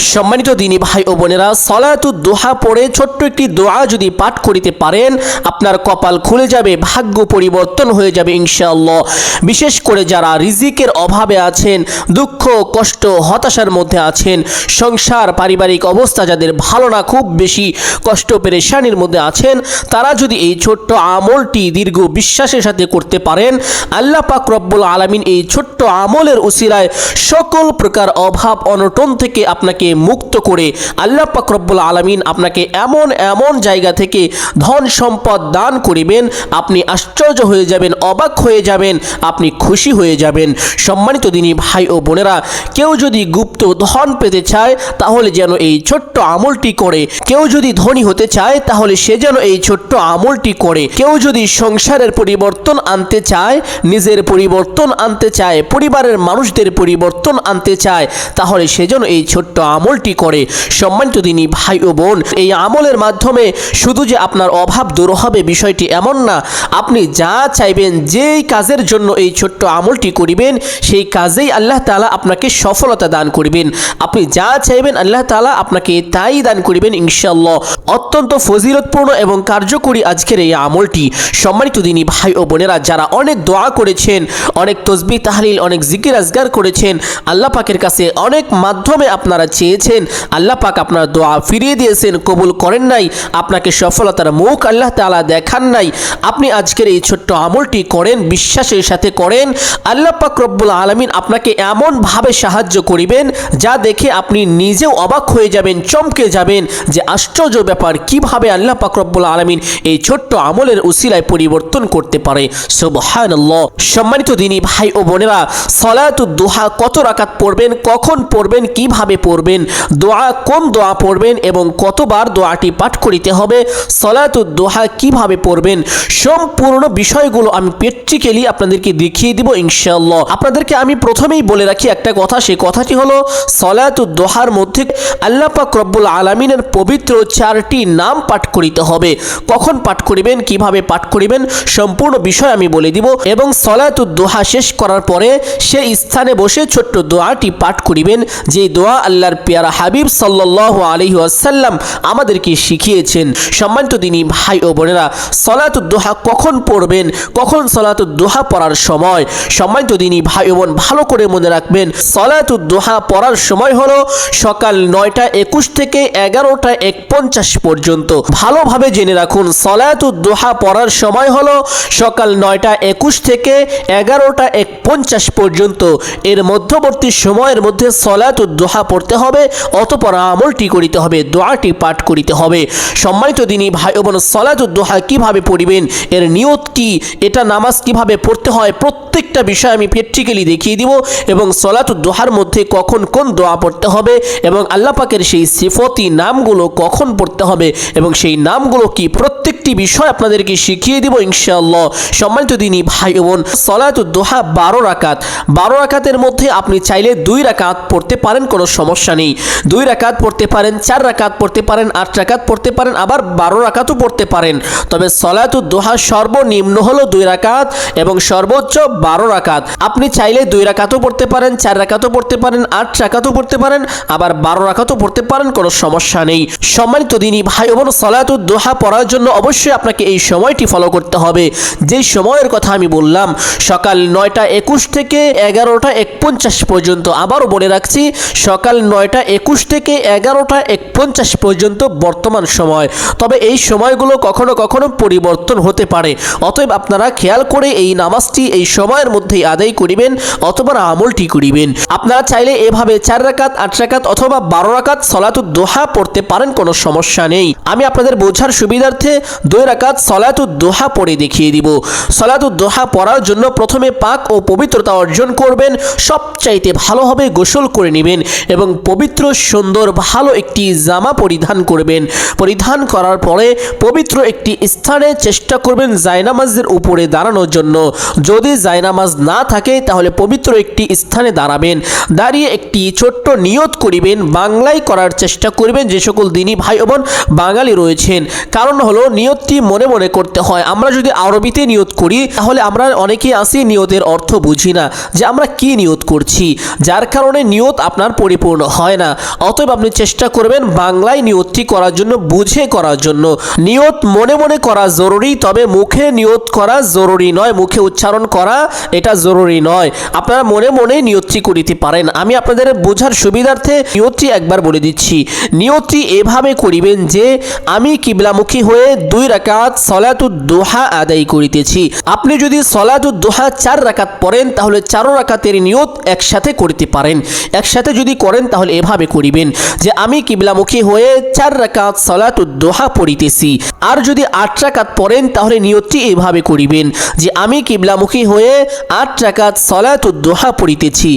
সম্মানিত দিনী ভাই ও বোনেরা সলাতু দোহা পড়ে ছোট্ট একটি দোয়া যদি পাঠ করিতে পারেন, আপনার কপাল খুলে যাবে, ভাগ্য পরিবর্তন হয়ে যাবে ইনশাআল্লাহ। বিশেষ করে যারা রিজিকের অভাবে আছেন, দুঃখ, কষ্ট, হতাশার মধ্যে আছেন, সংসার, পারিবারিক অবস্থা যাদের ভালো না, খুব বেশি কষ্ট, পেরেশানির মধ্যে আছেন, তারা যদি এই ছোট্ট আমলটি দীর্ঘ বিশ্বাসের সাথে করতে পারেন, আল্লাহ পাক রব্বুল আলামিন এই ছোট্ট আমলের উসিলায় সকল প্রকার অভাব, অনটন থেকে আপনাকে মুক্ত করে আল্লাহ পাক রব্বুল আলামিন আপনাকে এমন এমন জায়গা থেকে ধন সম্পদ দান করিবেন, আপনি আশ্চর্য হয়ে যাবেন, অবাক হয়ে যাবেন, আপনি খুশি হয়ে যাবেন। সম্মানিত দিনী ভাই ও বোনেরা, কেউ যদি গুপ্ত ধন পেতে চায়, তাহলে যেন এই ছোট্ট আমলটি করে। কেউ যদি ধনী হতে চায়, তাহলে সে যেন এই ছোট্ট আমলটি করে। কেউ যদি সংসারের পরিবর্তন আনতে চায়, নিজের পরিবর্তন আনতে চায়, পরিবারের মানুষদের পরিবর্তন আনতে চায়, তাহলে সে যেন এই ছোট্ট আমলটি করে। সম্মানিত দিনী ভাই ও বোন, এই আমলের মাধ্যমে শুধু যে আপনার অভাব দূর হবে বিষয়টি এমন না, আপনি যা চাইবেন, যেই কাজের জন্য এই ছোট্ট আমলটি করিবেন, সেই কাজেই আল্লাহ তালা আপনাকে সফলতা দান করিবেন। আপনি যা চাইবেন, আল্লাহ তালা আপনাকে তাই দান করিবেন ইনশাল্লাহ অত্যন্ত ফজিলতপূর্ণ এবং কার্যকরী আজকের এই আমলটি। সম্মানিত দিনী ভাই ও বোনেরা, যারা অনেক দোয়া করেছেন, অনেক তসবি তাহলিল, অনেক জিকির আজগার করেছেন, আল্লাহ পাকের কাছে অনেক মাধ্যমে আপনারা চেয়েছেন। আল্লাহ পাক আপনার দোয়া ফিরিয়ে দিয়েছেন, কবুল করেন নাই, আপনাকে সফলতার মুখ আল্লাহ তালা দেখান নাই। আপনি আজকের এই ছোট্ট আমলটি করেন, বিশ্বাসের সাথে করেন। আল্লাহ পাক রব্বুল আলমিন আপনাকে এমনভাবে সাহায্য করিবেন, যা দেখে আপনি নিজেও অবাক হয়ে যাবেন, চমকে যাবেন যে আশ্চর্য ব্যাপার, কীভাবে আল্লাহ পাক রব্বুল আলমিন এই ছোট্ট আমলের উসিলায় পরিবর্তন করতে পারে। সম্মানিত দিনী ভাই ও বোনেরা সলাতু দোহা কত রাকাত পড়বেন, কখন পড়বেন, কীভাবে পড়বেন? দোয়া কোন দোয়া পড়বেন এবং কতবার দোয়াটি পাঠ করিতে হবে সলাতু দোহা কীভাবে পড়বেন, সম্পূর্ণ বিষয়গুলো আমি প্র্যাকটিক্যালি আপনাদেরকে দেখিয়ে দিব ইনশাআল্লাহ। আপনাদেরকে আমি প্রথমেই বলে রাখি একটা কথা সেই কথাটি হলো সলাতু দোহার মধ্যে আল্লাহ পাক রব্বুল আলমিনের পবিত্র চারটি নাম পাঠ করিতে হবে। কখন পাঠ করিবেন, কীভাবে পাঠ করিবেন, সম্পূর্ণ বিষয় আমি বলে দিব এবং সলাতু দোহা শেষ করার পরে সেই স্থানে বসে ছোট্ট দোয়াটি পাঠ করিবেন যে দোয়া আল্লাহর পেয়ারা হাবিব সাল্লাহ আলহি আসাল্লাম আমাদেরকে শিখিয়েছেন। সম্মানিত দিনী ভাই ও বোনেরা সলাতু দোহা কখন পড়বেন, কখন সলাতু দোহা পড়ার সময়? সম্মানিত দিনী ভাই ও বোন, ভালো করে মনে রাখবেন সলাতু দোহা পড়ার সময় হলো সকাল নয়টা একুশ থেকে এগারোটা এক পঞ্চাশ পর্যন্ত। ভালোভাবে জেনে রাখুন সলাতু দোহা পড়ার সময় হলো সকাল নয়টা একুশ থেকে এগারোটা এক পঞ্চাশ পর্যন্ত। এর মধ্যবর্তী সময়ের মধ্যে সলাতু দোহা পড়তে হবে। অতপর আমলটি করিতে হবে, দোয়াটি পাঠ করিতে হবে। সম্মানিত দিনই ভাই বোন, সলাতু দোহা কীভাবে পড়িবেন, এর নিয়ত কি, এটা নামাজ কীভাবে পড়তে হয়, প্রত্যেকটা বিষয় আমি প্র্যাকটিক্যালি দেখিয়ে দিব এবং সলাতু দোহার মধ্যে কখন কোন দোয়া পড়তে হবে এবং আল্লাহ পাকের সেই সিফতি নামগুলো কখন পড়তে হবে এবং সেই নামগুলো কি, প্রত্যেকটি বিষয় আপনাদেরকে শিখিয়ে দিব ইনশাআল্লাহ। সম্মানিত দিনই ভাই বোন, সলাতু দোহা বারো রাকাত। বারো রাকাতের মধ্যে আপনি চাইলে দুই রাকাত পড়তে পারেন, কোনো সমস্যা নেই। দুই রাকাত পড়তে পারেন, চার রাকাত পড়তে পারেন, আট রাকাত পড়তে পারেন, আবার বারো রাকাতও পড়তে পারেন। তবে সলাতু দোহা সর্বনিম্ন হলো দুই রাকাত এবং সর্বোচ্চ বারো রাকাত। আপনি চাইলে দুই রাকাতও পড়তে পারেন, চার রাকাতও পড়তে পারেন, আট রাকাতও পড়তে পারেন, আবার বারো রাকাতও পড়তে পারেন, কোনো সমস্যা নেই। সম্মানিত দিনী ভাই বোন সলাতু দোহা পড়ার জন্য অবশ্যই আপনাকে এই সময়টি ফলো করতে হবে। যেই সময়ের কথা আমি বললাম, সকাল নয়টা একুশ থেকে এগারোটা একপঞ্চাশ পর্যন্ত। আবারও বলে রাখছি, সকাল নয়টা একুশ থেকে এগারোটা, একপঞ্চাশ পর্যন্ত বর্তমান সময়। তবে এই সময়গুলো কখনো কখনো পরিবর্তন হতে পারে। অতএব আপনারা খেয়াল করে এই নামাজটি এই সময়ের মধ্যেই আদায় করিবেন অথবা আমলটি করিবেন। আপনারা চাইলে এভাবে চার রাকাত, আট রাকাত অথবা বারো রাকাত সলাতু দোহা পড়তে পারেন, কোনো সমস্যা নেই। আমি আপনাদের বোঝার সুবিধার্থে দুই রাকাত সলাতু দোহা পড়ে দেখিয়ে দিব। সলাতু দোহা পড়ার জন্য প্রথমে পাক ও পবিত্রতা অর্জন করবেন, সবচাইতে ভালোভাবে গোসল করে নেবেন এবং পবিত্র সুন্দর, ভালো একটি জামা পরিধান করবেন। পরিধান করার পরে পবিত্র একটি স্থানে চেষ্টা করবেন জায়নামাজের উপরে দাঁড়ানোর জন্য। যদি জায়নামাজ না থাকে, তাহলে পবিত্র একটি স্থানে দাঁড়াবেন। দাঁড়িয়ে একটি ছোট্ট নিয়ত করিবেন, বাংলায় করার চেষ্টা করবেন, যে সকল দিনী ভাই বোন বাঙালি রয়েছেন। কারণ হলো, নিয়তটি মনে মনে করতে হয়। আমরা যদি আরবিতে নিয়ত করি, তাহলে আমরা অনেকেই আসি নিয়তের অর্থ বুঝি না, যে আমরা কি নিয়ত করছি। যার কারণে নিয়ত আপনার পরিপূর্ণ হয়। হয় না। অতএব আপনি চেষ্টা করবেন বাংলায় নিয়তটি করার জন্য, বুঝে করার জন্য। নিয়ত মনে মনে করা জরুরি, তবে মুখে নিয়ত করা জরুরি নয়। মুখে উচ্চারণ করা, এটা জরুরি নয়। আপনারা মনে মনে নিয়তটি করিতে পারেন। আমি আপনাদের বোঝার সুবিধার্থে নিয়তটি একবার বলে দিচ্ছি। নিয়তটি এভাবে করিবেন যে, আমি কিবলামুখী হয়ে দুই রাকাত সলাতুদ দোহা আদায় করিতেছি। আপনি যদি সলাতুদ দোহা চার রাকাত পড়েন, তাহলে চারো রাকাতের নিয়ত একসাথে করিতে পারেন। একসাথে যদি করেন, তাহলে এভাবে করিবেন যে আমি কিবলামুখী হয়ে চার রাকাত সলাতুদ দোহা পড়িতেছি। আর যদি আট রাকাত পড়েন, তাহলে নিয়তটি এভাবে করিবেন যে আমি কিবলামুখী হয়ে আট রাকাত সলাতুদ দোহা পড়িতেছি।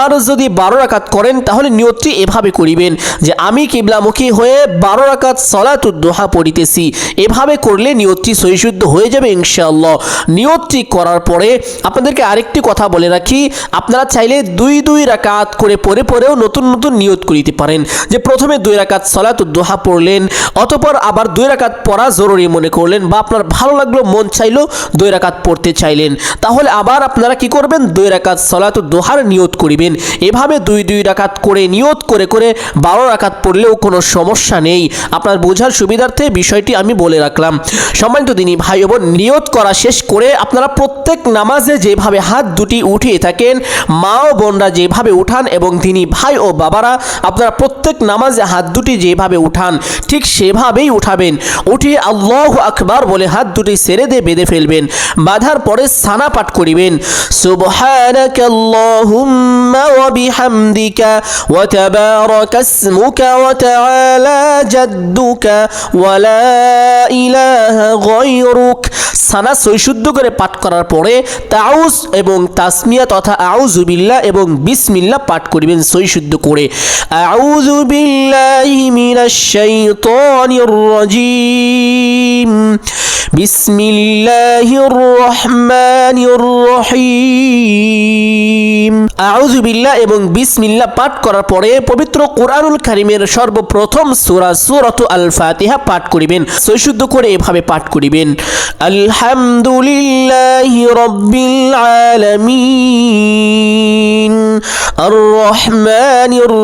আর যদি বারো রাকাত করেন, তাহলে নিয়তটি এভাবে করিবেন যে আমি কিবলামুখী হয়ে বারো রাকাত সলাতুদ দোহা পড়িতেছি। এভাবে করলে নিয়তটি সহিশুদ্ধ হয়ে যাবে ইনশাআল্লাহ। নিয়তটি করার পরে আপনাদেরকে আরেকটি কথা বলে রাখি। আপনারা চাইলে দুই দুই রাকাত করে পরে পরেও নতুন নতুন নিয়ত করিতে পারেন, যে প্রথমে দুই রাকাত সলাতুদ দোহা পড়লেন, অতপর আবার দুই রাকাত পড়া জরুরি মনে করলেন বা আপনার ভালো লাগল, মন চাইলো দুই রাকাত পড়তে চাইলেন। তাহলে আবার আপনারা কি করবেন? দুই রাকাত সলাতুদ দোহার নিয়ত করিবেন। এভাবে দুই দুই রাকাত করে, নিয়ত করে করে বারো রাকাত পড়লেও কোনো সমস্যা নেই। আপনার বোঝার সুবিধার্থে বিষয়টি আমি বলে রাখলাম। সম্মানিত দিনী ভাই বোন নিয়ত করা শেষ করে আপনারা প্রত্যেক নামাজে যেভাবে হাত দুটি উঠিয়ে থাকেন, মা ও বোনরা যেভাবে উঠান এবং তিনি ভাই ও বাবারা আপনারা প্রত্যেক নামাজে হাত দুটি যেভাবে উঠান, ঠিক সেভাবেই উঠাবেন। উঠিয়ে আল্লাহ আকবার বলে হাত দুটি সেরে দিয়ে বেঁধে ফেলবেন, বাঁধার পরে সানা পাঠ করিবেন। ওয়া বিহামদিকা ওয়া তাবারাকা ইসমুকা ওয়া তাআলা জাদ্দুকা ওয়া লা সানা সৈশুদ্ধ করে পাঠ করার পরে তাউস এবং তাসমিয়া তথা আউযু বিল্লাহ এবং বিসমিল্লাহ পাঠ করিবেন সৈশুদ্ধ করে। আউযু বিল্লাহি মিনাশ শাইতানির রাজিম। বিসমিল্লাহির রহমানির রহিম। আউযু বিল্লাহ এবং বিসমিল্লাহ পাঠ করার পরে পবিত্র কোরআনুল কারীমের সর্বপ্রথম সূরা সূরাতু আল ফাতিহা পাঠ করিবেন। সৈশুদ্ধ করে এভাবে পাঠ করিবেন। আলহামদুলিল্লাহি রাব্বিল আলামিন। আর রহমানির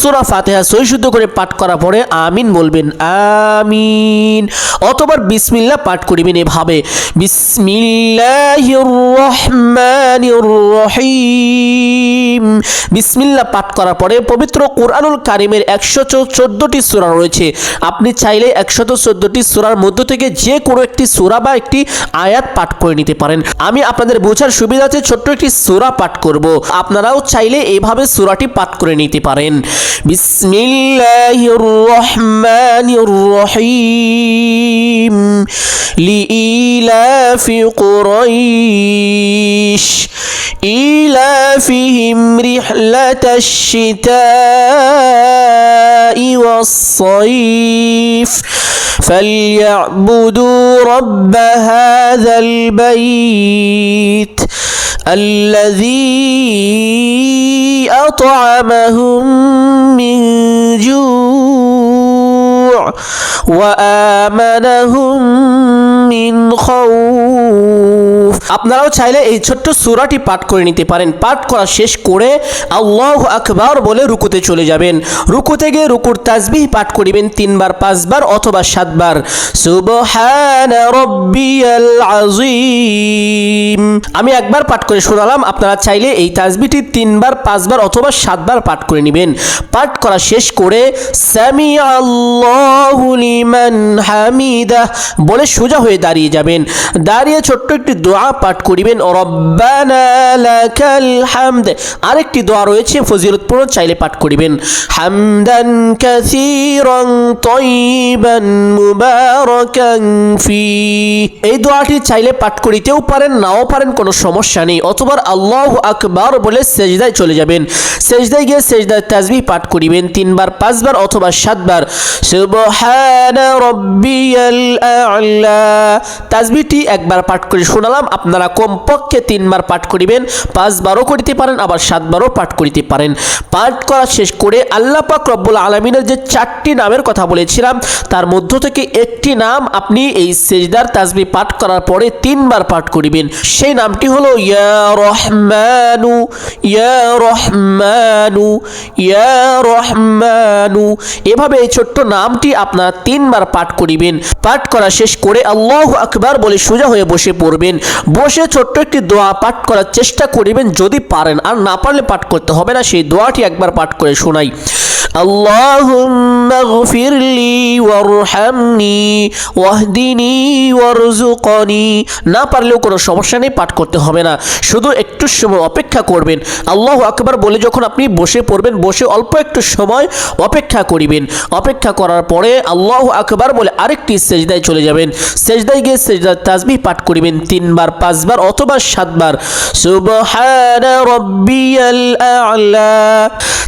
সুরা ফাতেহা সই শুদ্ধ করে পাঠ করার পরে আমিন বলবেন, আমিন। অতবার বিসমিল্লাহ পাঠ করিবেন এভাবে বিসমিল্লাহির রহমানির রহিম বিসমিল্লাহ পাঠ করার পরে পবিত্র কোরআনুল কারিমের একশো চোদ্দটি সূরা রয়েছে। আপনি চাইলে একশত চোদ্দটি সুরার মধ্য থেকে যে কোনো একটি সূরা বা একটি আয়াত পাঠ করে নিতে পারেন। আমি আপনাদের বোঝার সুবিধাতে ছোট্ট একটি সূরা পাঠ করব। আপনারাও চাইলে এভাবে সূরাটি পাঠ করে নিতে পারেন বিসমিল্লাহির রহমানির রহিম লিইলাফি কুরাইশ إيلافهم رحلة الشتاء والصيف فليعبدوا رب هذا البيت الذي أطعمهم من جوع. আপনারাও চাইলে এই ছোট্ট সূরাটি পাঠ করে নিতে পারেন। পাঠ করা শেষ করে আল্লাহ আকবার বলে রুকুতে চলে যাবেন। রুকুতে গিয়ে রুকুর তাসবিহ পাঠ করিবেন তিনবার, পাঁচবার অথবা সাতবার। সুবহান রব্বিয়াল আমি একবার পাঠ করে শোনালাম, আপনারা চাইলে এই তাসবিহটি তিনবার, পাঁচবার অথবা সাতবার পাঠ করে নেবেন। পাঠ করা শেষ করে সামি লিমান হামিদা। বলে সোজা হয়ে দাঁড়িয়ে যাবেন। দাঁড়িয়ে ছোট্ট একটি দোয়া পাঠ করিবেন। হামদ। আরেকটি দোয়া রয়েছে, ফজিলতপূর্ণ, চাইলে পাঠ করিবেন। হামদান কাসীরান তয়িবান মুবারাকান ফি। এই দোয়াটি চাইলে পাঠ করিতেও পারেন, নাও পারেন, কোনো সমস্যা নেই। অথবা আল্লাহ আকবার বলে সেজদায় চলে যাবেন। সেজদায় গিয়ে সেজদায় তাজবি পাঠ করিবেন। তিনবার, পাঁচবার অথবা সাতবার। সুবহান তাজবিটি একবার পাঠ করে আপনারা কমপক্ষে তিনবার পাঠ করিবেন, পাঁচবারও করিতে পারেন, আবার সাতবারও পাঠ করিতে পারেন। পাঠ করা শেষ করে আল্লাহ পাক রব্বুল আলমিনের যে চারটি নামের কথা বলেছিলাম, তার মধ্য থেকে একটি নাম আপনি এই সেজদার তাজবি পাঠ করার পরে তিনবার পাঠ করিবেন। সেই নামটি হলো, ইয়া রহমানু ইয়া রহমানু ইয়া রহমানু। এভাবে এই ছোট্ট নামটি আপনার তিনবার পাঠ করিবেন। পাঠ করা শেষ করে আল্লাহ আকবার বলে সোজা হয়ে বসে পড়বেন। বসে ছোট্ট একটি দোয়া পাঠ করার চেষ্টা করিবেন যদি পারেন। আর না পারলে পাঠ করতে হবে না। সেই দোয়াটি একবার পাঠ করে শোনাই। اللهم اغفر لي وارحمني واهدني وارزقني না পারলেও কোনো সমস্যা নেই পাঠ করতে হবে না শুধু একটু সময় অপেক্ষা করবেন আল্লাহ আকবার বলে যখন আপনি বসে পড়বেন বসে অল্প একটু সময় অপেক্ষা করিবেন অপেক্ষা করার পরে আল্লাহ আকবার বলে আরেকটি সেজদায় চলে যাবেন সেজদায় গিয়ে সেজদার তাজবি পাঠ করিবেন তিনবার পাঁচবার অথবা সাতবার সুবহান রব্বিয়াল আ'লা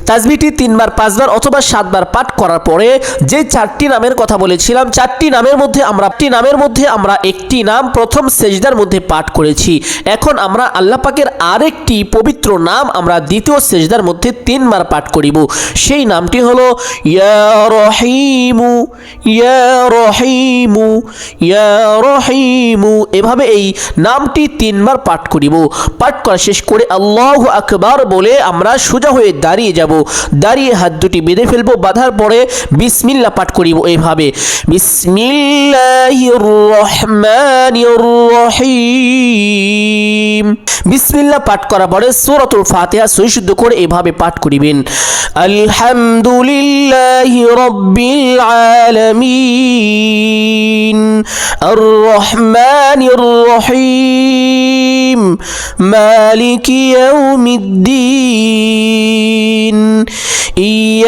তাজবিটি তিনবার পাঁচবার অথবা সাতবার পাঠ করার পরে যে চারটি নামের কথা বলেছিলাম, চারটি নামের মধ্যে আমরা একটি নামের মধ্যে আমরা একটি নাম প্রথম সেজদার মধ্যে পাঠ করেছি। এখন আমরা আল্লাহ পাকের আরেকটি পবিত্র নাম আমরা দ্বিতীয় সেজদার মধ্যে তিনবার পাঠ করিব। সেই নামটি হলো, ইয়া রহিমু ইয়া রহিমু ইয়া রহিমু। এভাবে এই নামটি তিনবার পাঠ করিব। পাঠ করা শেষ করে আল্লাহ আকবার বলে আমরা সোজা হয়ে দাঁড়িয়ে যাব। দাঁড়িয়ে হাত দুটি বেঁধে ফেলব, বাঁধার পরে বিসমিল্লা পাঠ করিব রহমানির রহিম বিসমিল্লা পাঠ করার পরে সূরাতুল ফাতিহা সহি শুদ্ধ করে এভাবে পাঠ করিবেন। আলহামদুলিল্লাহি রাব্বিল আলামিন। আর রহমানির রহিম মালিকি ইয়াউমিদ্দিন।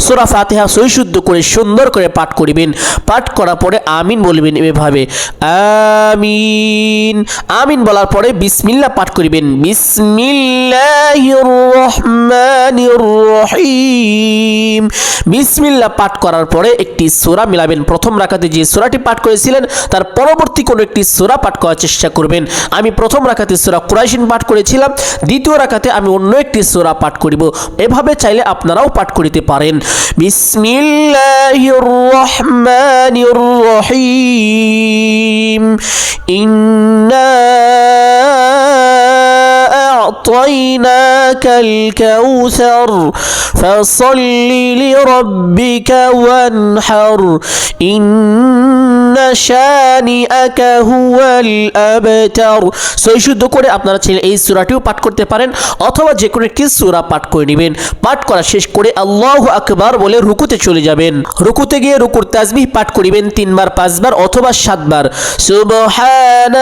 সূরা ফাতিহা সহি শুদ্ধ করে, সুন্দর করে পাঠ করিবেন। পাঠ করার পরে আমিন বলবেন এভাবে, আমিন। আমিন বলার পরে বিসমিল্লা পাঠ করিবেন। বিসমিল্লাহির রহমানির রহিম। বিসমিল্লা পাঠ করার পরে একটি সূরা মিলাবেন। প্রথম রাকাতে যে সূরাটি পাঠ করেছিলেন, তার পরবর্তী কোনো একটি সূরা পাঠ করার চেষ্টা করবেন। আমি প্রথম রাকাতে সূরা কুরাইশিন পাঠ করেছিলাম, দ্বিতীয় রাকাতে আমি অন্য একটি সূরা পাঠ করিব। এভাবে চাইলে আপনারাও পাঠ করিতে পারেন বিসমিল্লাহির রহমানির রহিম ইন্না أعطيناك الكوثر فصل لربك وانحر إن শানিআকা হুয়াল আবতার। করে আপনারা চাইলে এই সূরাটিও পাঠ করতে পারেন, অথবা যে কোনো একটি সূরা পাঠ করে নেবেন। পাঠ করা শেষ করে আল্লাহু আকবার বলে রুকুতে চলে যাবেন। রুকুতে গিয়ে রুকুর তাসবিহ পাঠ করিবেন তিনবার, পাঁচবার অথবা সাতবার। সুবহান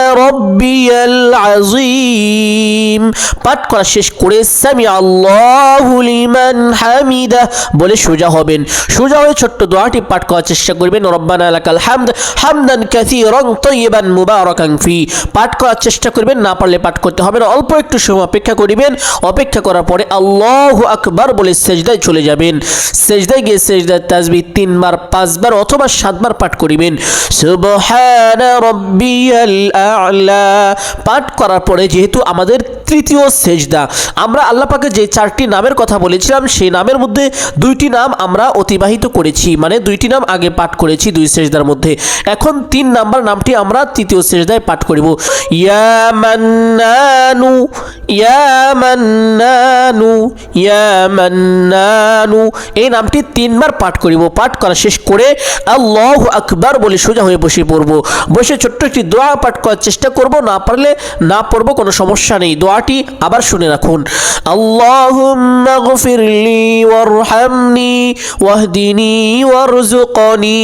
পাঠ করা শেষ করে সামি আল্লাহু লিমান হামিদা বলে সোজা হবেন। সোজা হয়ে ছোট্ট দোয়াটি পাঠ করার চেষ্টা করবেন। রব্বানা লাকাল হামদ। হাম হামদান কাসীরান তাইয়িবান মুবারাকান ফি। পাঠ করার চেষ্টা করবেন, না পারলে পাঠ করতে হবে না। অল্প একটু সময় অপেক্ষা করিবেন। অপেক্ষা করার পরে আল্লাহু আকবার বলে সেজদায় চলে যাবেন। সেজদায় গিয়ে সেজদার তাসবিহ তিনবার, পাঁচবার অথবা সাতবার পাঠ করিবেন। পাঠ করার পরে যেহেতু আমাদের তৃতীয় সেজদা, আমরা আল্লাহ পাকে যে চারটি নামের কথা বলেছিলাম, সেই নামের মধ্যে দুইটি নাম আমরা অতিবাহিত করেছি। মানে দুইটি নাম আগে পাঠ করেছি দুই সেজদার মধ্যে। এখন তিন নাম্বার নামটি আমরা তৃতীয় সেজদায় পাঠ করিব। ইয়া মান্নানু ইয়া মান্নানু ইয়া মান্নানু। এই নামটি তিনবার পাঠ করিব। পাঠ করা শেষ করে আল্লাহ আকবার বলে সোজা হয়ে বসে পড়ব। বসে ছোট্ট একটি দোয়া পাঠ করার চেষ্টা করব। না পারলে না পড়ব, কোনো সমস্যা নেই। দোয়াটি আবার শুনে রাখুন। আল্লাহুম্মা গফিরলি ওয়ারহামনি, ওয়াহদিনি ওয়ারজুকনি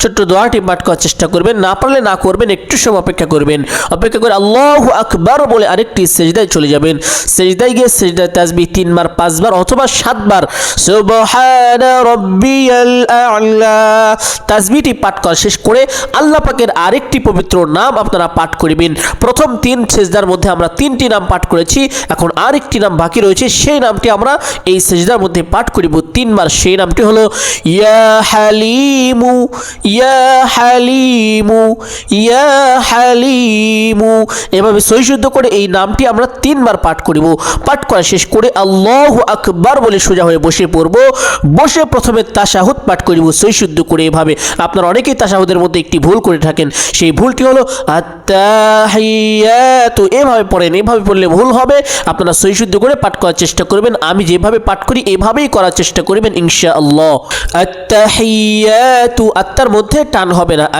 ছোট্ট দোয়াটি পাঠ করার চেষ্টা করবেন, না পারলে না করবেন, একটু সময় অপেক্ষা করবেন। অপেক্ষা করে আল্লাহ আকবার বলে আরেকটি সেজদায় চলে যাবেন। সেজদায় গিয়ে সেজদায় তাসবি তিনবার, পাঁচবার অথবা সাতবার তাসবিটি পাঠ করা শেষ করে আল্লাহ পাকের আরেকটি পবিত্র নাম আপনারা পাঠ করিবেন। প্রথম তিন সেজদার মধ্যে আমরা তিনটি নাম পাঠ করেছি, এখন আরেকটি নাম বাকি রয়েছে, সেই নামটি আমরা এই সেজদার মধ্যে পাঠ করিব। তিনবার সেই নামটি হলো, ইয়া হালিমু ইয়া হালিমু। ইয়া হালিমু। এভাবে সৈশুদ্ধ করে এই নামটি আমরা তিনবার পাঠ করিব। পাঠ করা শেষ করে আল্লাহ আকবার বলে সোজা হয়ে বসে পড়ব। বসে প্রথমে তাশাহুদ পাঠ করিব সৈশুদ্ধ করে এভাবে। আপনারা অনেকেই তাশাহুদের মধ্যে একটি ভুল করে থাকেন। সেই ভুলটি হলো আত্তাহিয়াতু। এভাবে পড়েন, এভাবে পড়লে ভুল হবে। আপনারা সৈশুদ্ধ করে পাঠ করার চেষ্টা করবেন। আমি যেভাবে পাঠ করি, এভাবেই করার চেষ্টা করবেন ইনশাআল্লাহ। আত্তাহিয়াতু। আত্মার মধ্যে টান হবে না।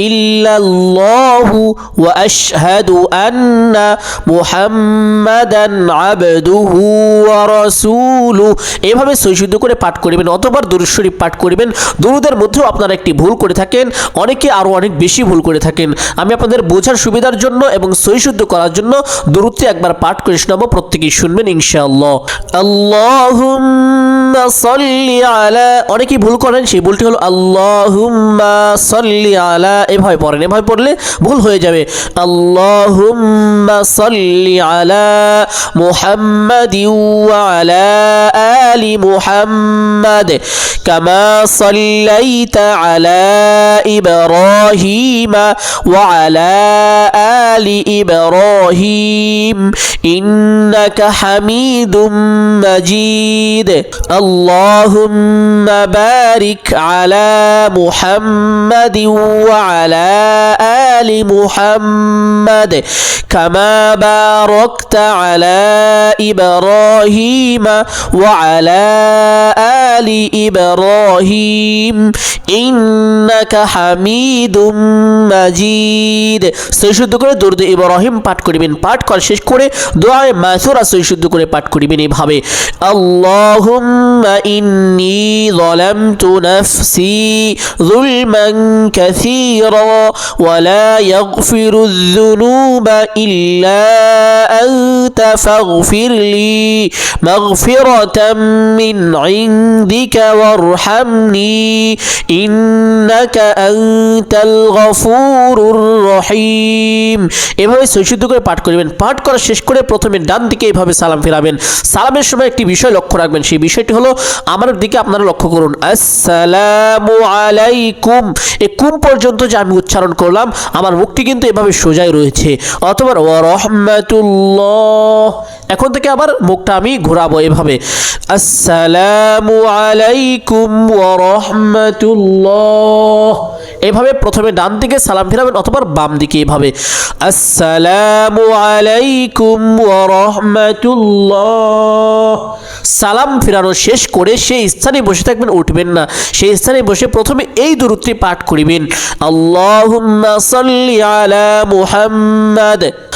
إلا الله وأشهد أن محمدا عبده ورسوله এভাবে সৈশুদ্ধ করে পাঠ করিবেন অতবার দুরুদ শরীফ পাঠ করিবেন দুরুদের মধ্যেও আপনারা একটি ভুল করে থাকেন অনেকে আরও অনেক বেশি ভুল করে থাকেন আমি আপনাদের বোঝার সুবিধার জন্য এবং সৈশুদ্ধ করার জন্য দুরুদটি একবার পাঠ করে শোনাবো প্রত্যেকেই শুনবেন ইনশাআল্লাহ আল্লাহুম্মা সাল্লি আলা অনেকেই ভুল করেন সেই ভুলটি হলো আল্লাহুম্মা সাল্লি সল্লি আলা, এভাবে পড়েন। এভাবে পড়লে ভুল হয়ে যাবে। আল্লাহুম্মা সল্লি আলা মুহাম্মাদি আলা আলি মুহাম্মাদ, কামা সাল্লাইতা আলা ইব্রাহিম ওয়া আলা আলি ইব্রাহিম, ইন্নাকা হামিদুম মাজিদ। আল্লাহুম্মা বারিক আলা মুহাম্মাদ محمد وعلى آل محمد كما باركت على إبراهيم وعلى آل إبراهيم إنك حميد مجيد সৈশুদ্ধ করে দুর্দ ইব্রাহিম পাঠ করিবেন পাঠ করা শেষ করে দোয়ায় মাসুরা সৈশুদ্ধ করে পাঠ করিবেন এভাবে اللهم إني ظلمت نفسي ظلما كثيرا ولا يغفر الذنوب إلا أنت فاغفر لي مغفرة من عندك وارحمني إنك أنت الغفور الرحيم এভাবে সৈশুদ্ধ করে পাঠ করিবেন পাঠ করা শেষ করে প্রথমে ডান দিকে এভাবে সালাম ফেরাবেন সালামের সময় একটি বিষয় লক্ষ্য রাখবেন সেই বিষয়টি হলো আমার দিকে আপনারা লক্ষ্য করুন আসসালামু আলাইকুম এই কুম পর্যন্ত যে আমি উচ্চারণ করলাম, আমার মুখটি কিন্তু এভাবে সোজাই রয়েছে। অথবা ওয়া রহমাতুল্লাহ এখন থেকে আবার মুখটা আমি ঘোরাবো এভাবে। আসসালামু আলাইকুম ওয়া রহমাতুল্লাহ এভাবে প্রথমে ডান দিকে সালাম ফেরাবেন অথবা বাম দিকে এভাবে। আসসালামু আলাইকুম ওয়া রাহমাতুল্লাহ সালাম ফেরানো শেষ করে সেই স্থানে বসে থাকবেন, উঠবেন না। সেই স্থানে বসে প্রথমে এই দূরত্বে পাঠ করিবেন আল্লাহুম্মা সাল্লি আলা মুহাম্মাদ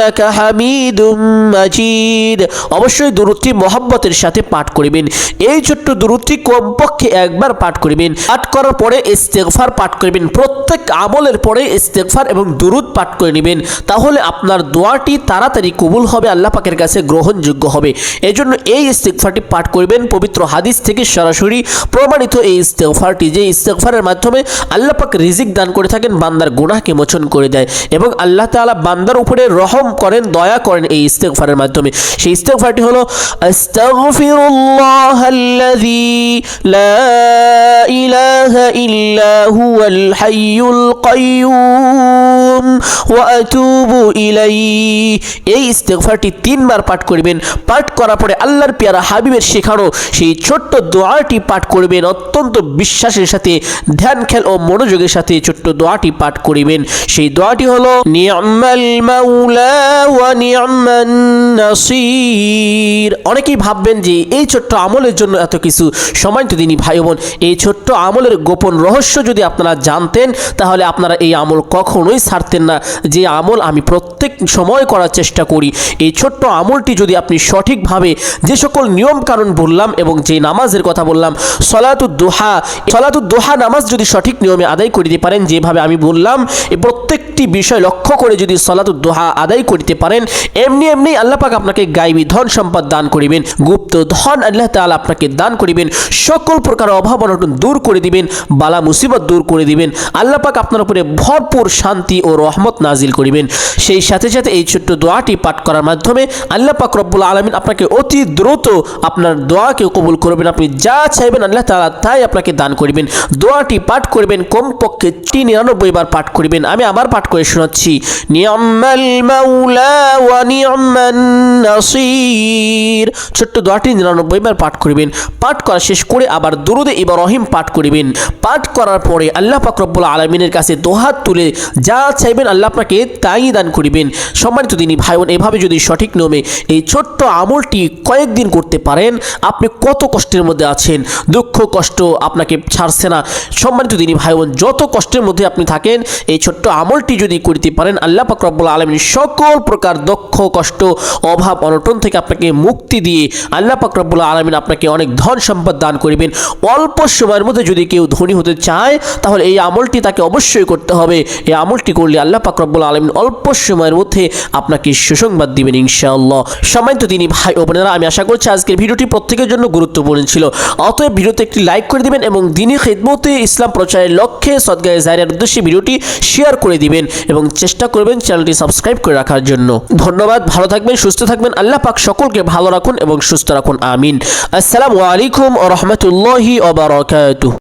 ইন্নাকা হামিদুম মাজিদ। অবশ্যই দুরুদটি মহাব্বতের সাথে পাঠ করিবেন। এই ছোট্ট দুরুদটি কমপক্ষে একবার পাঠ করিবেন। পাঠ করার পরে ইস্তেগফার পাঠ করিবেন। প্রত্যেক আমলের পরে ইস্তেগফার এবং দুরুদ পাঠ করে নেবেন। তাহলে আপনার দোয়াটি তাড়াতাড়ি কবুল হবে, আল্লাহ পাকের কাছে গ্রহণযোগ্য হবে। এজন্য এই ইস্তেগফারটি পাঠ করিবেন। পবিত্র হাদিস থেকে সরাসরি প্রমাণিত এই ইস্তেগফারটি যে ইস্তেগফারের মাধ্যমে আল্লাহ পাক রিজিক দান করে থাকেন, বান্দার গুনাহকে মোচন করে দেয় এবং আল্লাহ তাআলা বান্দার উপরে রহম করেন, দয়া করেন এই ইস্তেগফারের মাধ্যমে। সেই ইস্তেগফারটি হলো এই ইস্তেগফারটি তিনবার পাঠ করবেন। পাঠ করার পরে আল্লাহর পেয়ারা হাবিবের শেখানো সেই ছোট্ট দোয়াটি পাঠ করবেন। অত্যন্ত বিশ্বাসের সাথে ধ্যান খেল ও মনোযোগের সাথে ছোট্ট দোয়াটি পাঠ করিবেন। সেই দোয়াটি হলো, নিয়ামাল নিয়ামান অনেকেই ভাববেন যে এই ছোট্ট আমলের জন্য এত কিছু সময় তো দিনই ভাই বোন, এই ছোট্ট আমলের গোপন রহস্য যদি আপনারা জানতেন, তাহলে আপনারা এই আমল কখনোই ছাড়তেন না। যে আমল আমি প্রত্যেক সময় করার চেষ্টা করি, এই ছোট্ট আমলটি যদি আপনি সঠিকভাবে যে সকল নিয়ম কানুন বললাম এবং যে নামাজের কথা বললাম সলাতুদ দোহা সলাতুদ দোহা নামাজ যদি সঠিক নিয়মে আদায় করিতে পারেন, যেভাবে আমি বললাম প্রত্যেকটি বিষয় লক্ষ্য করে যদি সলাতুদ দোহা আদায় করিতে পারেন। এমনি এমনি আল্লাহ পাক আপনাকে গাইবী ধন সম্পদ দান করিবেন, গুপ্ত ধন আল্লাহ তাআলা আপনাকে দান করিবেন, সকল প্রকার অভাব অনটন দূর করে দিবেন, বালা মুসিবত দূর করে দিবেন। আল্লাহ পাক আপনার উপরে ভরপুর শান্তি ও রহমত নাজিল করিবেন। সেই সাথে সাথে এই ছোট্ট দোয়াটি পাঠ করার মাধ্যমে আল্লাহ পাক রব্বুল আলমিন আপনাকে অতি দ্রুত আপনার দোয়াকে কবুল করবেন। আপনি যা চাইবেন আল্লাহ তাআলা তাই আপনাকে দান করিবেন। দোয়াটি পাঠ করবেন, কমপক্ষে তিন নিরানব্বই বার পাঠ করিবেন। আমি আবার পাঠ করে শোনাচ্ছি। নিয়াম্মাল মাওলা ওয়া নিয়াম্মান নাসির। ছোট্ট দোয়াটি নিরানব্বই বার পাঠ করিবেন। পাঠ করা শেষ করে আবার দুরুদে ইব্রাহিম পাঠ করিবেন। পাঠ করার পরে আল্লাহ পাক রব্বুল আলমিনের কাছে দোহাত তুলে যা চাইবেন আল্লাহ আপনাকে তাই দান করিবেন। সম্মানিত দিনী ভাই বোন এভাবে যদি সঠিক নিয়মে এই ছোট্ট আমলটি কয়েকদিন করতে পারেন, আপনি কত কষ্টের মধ্যে আছেন, দুঃখ, কষ্ট আপনাকে ছাড়ছে না। সম্মানিত দিনী ভাই বোন যত কষ্টের মধ্যে আপনি থাকেন, এই ছোট্ট আমলটি যদি করতে পারেন, আল্লাহ পাক রব্বুল আলমিন সকল প্রকার দুঃখ, কষ্ট, অভাব, অনটন থেকে আপনাকে মুক্তি দিয়ে আল্লাহ পাক রব্বুল আলমিন আপনাকে অনেক ধন সম্পদ দান করিবেন। অল্প সময়ের মধ্যে যদি কেউ ধনী হতে চায়, তাহলে এই আমলটি তাকে অবশ্যই করতে হবে। এই আমলটি করলে আল্লাহ পাক রব্বুল আলমিন অল্প সময়ের মধ্যে আপনাকে সুসংবাদ দিবেন ইনশাআল্লাহ। সম্মানিত তিনি ভাই ও বোনেরা, আমি আশা করছি আজকের ভিডিওটি প্রত্যেকের জন্য গুরুত্বপূর্ণ ছিল। অতএব ভিডিওতে একটি লাইক করে দিবেন এবং দিনী খেদমতে ইসলাম প্রচারের লক্ষ্যে সদগায়ে জাহিরের উদ্দেশ্যে ভিডিওটি শেয়ার করে দিবেন এবং চেষ্টা করবেন চ্যানেলটি সাবস্ক্রাইব করে রাখার জন্য। ধন্যবাদ, ভালো থাকবেন, সুস্থ থাকবেন, আল্লাহ পাক সকলকে ভালো রাখুন এবং সুস্থ রাখুন, আমিন। আসসালামু আলাইকুম ও রহমতুল্লাহি ওবারাকাতুহ